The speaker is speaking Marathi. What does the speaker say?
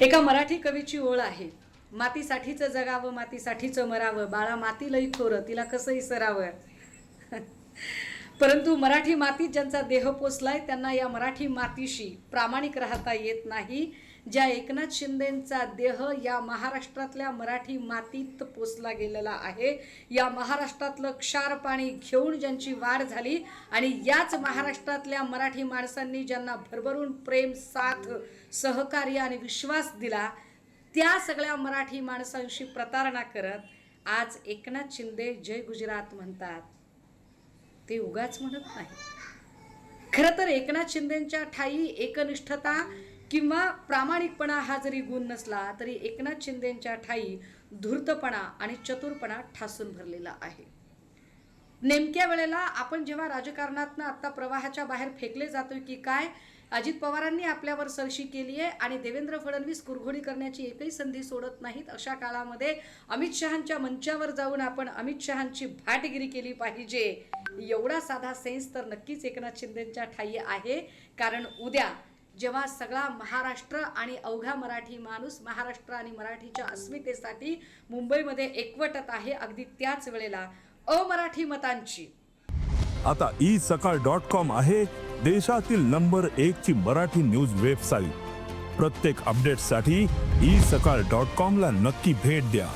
एका मराठी कवीची ओळ आहे. मातीसाठीचं जगावं मातीसाठीचं मरावं. बाळा माती लई थोरं तिला कसं इसरावं परंतु मराठी मातीत ज्यांचा देह पोचलाय त्यांना या मराठी मातीशी प्रामाणिक राहता येत नाही. ज्या एकनाथ शिंदेंचा देह या महाराष्ट्रातल्या मराठी मातीत पोचला गेलेला आहे या महाराष्ट्रातलं क्षार पाणी घेऊन ज्यांची वाढ झाली आणि याच महाराष्ट्रातल्या मराठी माणसांनी ज्यांना भरभरून प्रेम साथ सहकार्य आणि विश्वास दिला त्या सगळ्या मराठी माणसांशी प्रतारणा करत आज एकनाथ शिंदे जय गुजरात म्हणतात. ते उगाच म्हणत नाही खरं तर एकनाथ शिंदेंच्या ठाई एकनिष्ठता किंवा प्रामाणिकपणा हा जरी गुण नसला तरी एकनाथ शिंदेंच्या ठाई धूर्तपणा आणि चतुरपणा ठासून भरलेला आहे. नेमक्या वेळेला आपण जेव्हा राजकारणातनं आत्ता प्रवाहाच्या बाहेर फेकले जातोय की काय अजित पवारांनी आपल्यावर सरशी केली आहे आणि देवेंद्र फडणवीस कुरघोडी करण्याची एकही संधी सोडत नाहीत अशा काळामध्ये अमित शहांच्या मंचावर जाऊन आपण अमित शहांची भाटगिरी केली पाहिजे. एवढा साधा सेन्स तर नक्कीच एकनाथ शिंदेंच्या ठाई आहे. कारण उद्या जेव्हा सगळा महाराष्ट्र आणि अवघा मराठी माणूस महाराष्ट्र आणि मराठीच्या अस्मितेसाठी मुंबईमध्ये एकवटत आहे अगदी त्याच वेळेला अमराठी मतांची. आता ई सकाळ डॉट कॉम आहे देशातील नंबर एक ची मराठी न्यूज वेबसाईट. प्रत्येक अपडेटसाठी ई सकाळ डॉट कॉम ला नक्की भेट द्या.